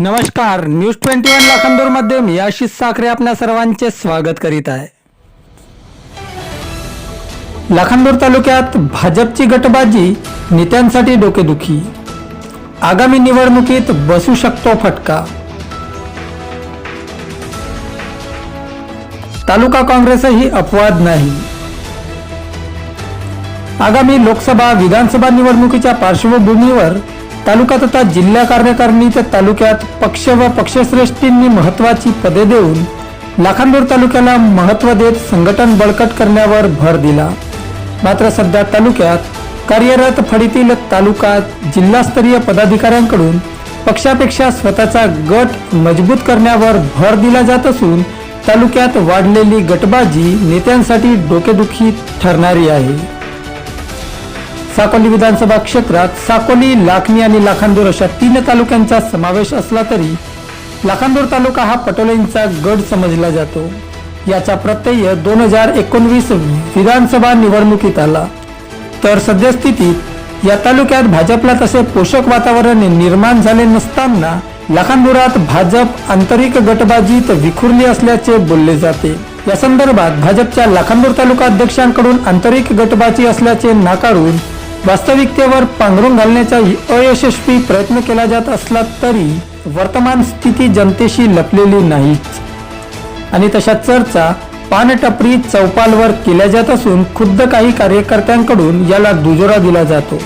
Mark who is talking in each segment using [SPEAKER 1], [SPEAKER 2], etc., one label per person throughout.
[SPEAKER 1] नमस्कार news twenty one लाखांदूरमध्ये मी आशिष साखरे आपल्या सर्वांचे स्वागत करीत आहे. लाखांदूर तालुक्यात भाजपची गटबाजी नेत्यांसाठी डोकेदुखी. आगामी निवडणुकीत बसू शकतो फटका. तालुका काँग्रेसही अपवाद नाही. आगामी लोकसभा विधानसभा निवडणुकीच्या पार्श्वभूमीवर तालुका तथा जिल्हा कार्यकारिणीच्या तालुक्यात पक्ष व पक्षश्रेष्ठींनी महत्वाची पदे देऊन लाखांदूर तालुक्याला महत्त्व देत संघटन बळकट करण्यावर भर दिला. मात्र सध्या तालुक्यात कार्यरत फडीतील तालुका जिल्हास्तरीय पदाधिकाऱ्यांकडून पक्षापेक्षा स्वतःचा गट मजबूत करण्यावर भर दिला जात असून तालुक्यात वाढलेली गटबाजी नेत्यांसाठी डोकेदुखी ठरणारी आहे. साकोली विधानसभा क्षेत्रात साकोली लाखनी आणि लाखांदूर अशा तीन तालुक्यांचा समावेश असला तरी लाखांदूर तालुका हा पटोलेंचा गड समजला जातो. याचा प्रत्यय दोन हजार एकोणवीस विधानसभा निवडणुकीत आला तर सद्यस्थितीत या तालुक्यात भाजपला तसे पोषक वातावरण निर्माण झाले नसताना लाखांदुरात भाजप आंतरिक गटबाजीत विखुरली असल्याचे बोलले जाते. या संदर्भात भाजपच्या लाखांदूर तालुका अध्यक्षांकडून आंतरिक गटबाजी असल्याचे नाकारून वास्तविकतेवर पांघरून घालण्याचा अयशस्वी प्रयत्न केला जात असला तरी वर्तमान स्थिती जनतेशी लपलेली नाहीच. आणि तशा चर्चा पानटपरी चौपालवर केल्या जात असून खुद्द काही कार्यकर्त्यांकडून याला दुजोरा दिला जातो.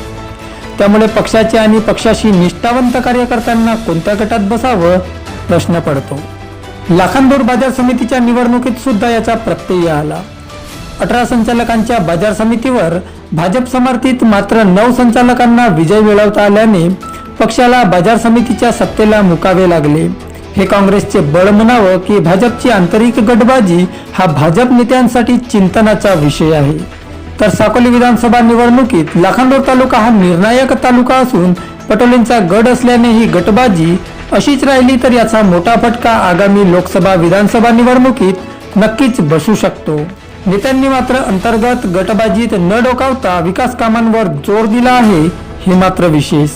[SPEAKER 1] त्यामुळे पक्षाचे आणि पक्षाशी निष्ठावंत कार्यकर्त्यांना कोणत्या गटात बसावं? प्रश्न पडतो. लाखांदूर बाजार समितीच्या निवडणुकीत सुद्धा याचा प्रत्यय आला. अठरा संचालकांच्या बाजार समितीवर भाजप समर्थित मात्र नऊ संचालकांना विजय मिळवता आल्याने पक्षाला बाजार समितीच्या सत्तेला मुकावे लागले. हे काँग्रेसचे बळ म्हणावं की भाजपची आंतरिक गटबाजी हा भाजप नेत्यांसाठी चिंतनाचा विषय आहे. तर साकोली विधानसभा निवडणुकीत लाखांदोर तालुका हा निर्णायक तालुका असून पटोलेंचा गड असल्याने ही गटबाजी अशीच राहिली तर याचा मोठा फटका आगामी लोकसभा विधानसभा निवडणुकीत नक्कीच बसू शकतो. नेत्यांनी मात्र अंतर्गत गटबाजीत न डोकावता विकास कामांवर जोर दिला आहे हे मात्र विशेष.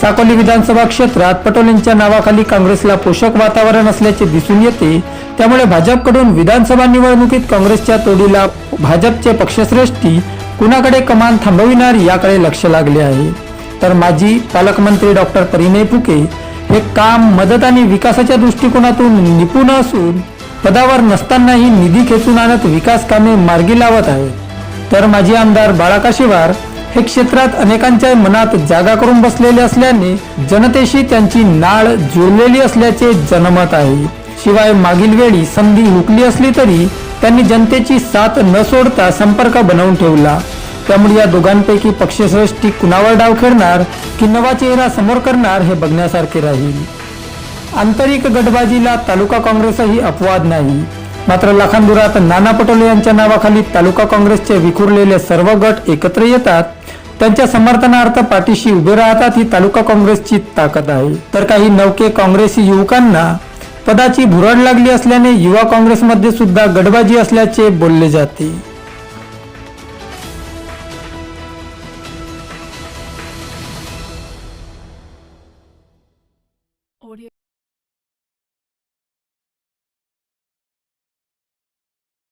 [SPEAKER 1] साकोली विधानसभा क्षेत्रात पटोलेंच्या नावाखाली काँग्रेसला पोषक वातावरण असल्याचे दिसून येते त्यामुळे भाजपकडून विधानसभा निवडणुकीत काँग्रेसच्या तोडीला भाजपचे पक्षश्रेष्ठी कुणाकडे कमान थांबविणार याकडे लक्ष लागले आहे. तर माजी पालकमंत्री डॉक्टर परिणय फुके हे काम मदत आणि विकासाच्या दृष्टिकोनातून निपुण असून पदावर नसतानाही निधी खेचून आणत विकास कामे मार्गी लावत आहेत. तर माजी आमदार बाळाका शिवार हे क्षेत्रात अनेकांच्या मनात जागा करून बसलेले असल्याने जनतेशी त्यांची नाळ जुळलेली असल्याचे जनमत आहे. शिवाय मागील वेळी संधी हुकली असली तरी त्यांनी जनतेची साथ न सोडता संपर्क बनवून ठेवला. त्यामुळे या दोघांपैकी पक्षश्रेष्ठी कुणावर डाव खेळणार की नवा चेहरा समोर करणार हे बघण्यासारखे राहील. आंतरिक गटबाजीला तालुका काँग्रेसही अपवाद नाही. मात्र लखानदुरात नाना पटोले यांच्या नावाखाली तालुका काँग्रेसचे विखुरलेले सर्व गट एकत्र येतात. त्यांच्या समर्थनार्थ पाठीशी उभे राहतात ही तालुका काँग्रेसची ताकद आहे. तर काही नौके काँग्रेसी युवकांना पदाची भुरड लागली असल्याने युवा काँग्रेसमध्ये सुद्धा गटबाजी असल्याचे बोलले जाते.
[SPEAKER 2] Audio